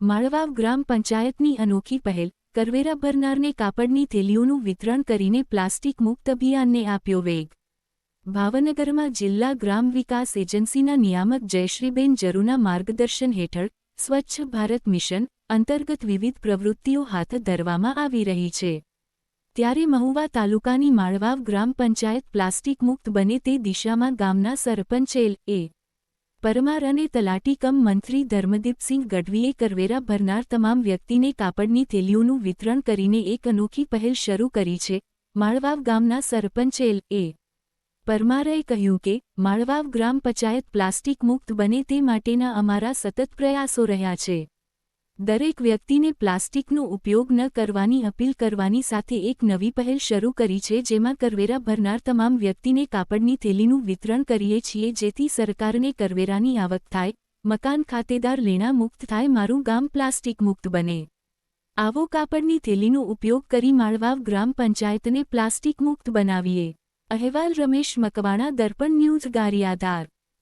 માળવાવ ગ્રામ પંચાયતની અનોખી પહેલ, કરવેરા ભરનારને કાપડની થેલીઓનું વિતરણ કરીને પ્લાસ્ટિક મુક્ત અભિયાનને આપ્યો વેગ. ભાવનગરમાં જિલ્લા ગ્રામ વિકાસ એજન્સીના નિયામક જયશ્રીબેન જરુના માર્ગદર્શન હેઠળ સ્વચ્છ ભારત મિશન અંતર્ગત વિવિધ પ્રવૃત્તિઓ હાથ ધરવામાં આવી રહી છે. ત્યારે મહુવા તાલુકાની માળવાવ ગ્રામ પંચાયત પ્લાસ્ટિક મુક્ત બને તે દિશામાં ગામના સરપંચ એલ. એ. પરમાર અને તલાટી કમ મંત્રી ધર્મદીપસિંહ ગઢવીએ કરવેરા ભરનાર તમામ વ્યક્તિને કાપડની થેલીઓનું વિતરણ કરીને એક અનોખી પહેલ શરૂ કરી છે. માળવાવ ગામના સરપંચ એલ. એ. પરમારે કહ્યું કે, માળવાવ ગ્રામ પંચાયત પ્લાસ્ટિક મુક્ત બને તે માટેના અમારા સતત પ્રયાસો રહ્યા છે. દરેક વ્યક્તિને પ્લાસ્ટિકનો ઉપયોગ ન કરવાની અપીલ કરવાની સાથે એક નવી પહેલ શરૂ કરી છે જેમાં કરવેરા ભરનાર તમામ વ્યક્તિને કાપડની થેલીનું વિતરણ કરીએ છીએ જેથી સરકારને કરવેરાની આવક થાય, મકાન ખાતેદાર લેણા મુક્ત થાય, મારું ગામ પ્લાસ્ટિક મુક્ત બને. આવો કાપડની થેલીનો ઉપયોગ કરી માળવાવ ગ્રામ પંચાયતને પ્લાસ્ટિક મુક્ત બનાવીએ. અહેવાલ રમેશ મકવાણા, દર્પણ ન્યૂઝ ગારિયાદાર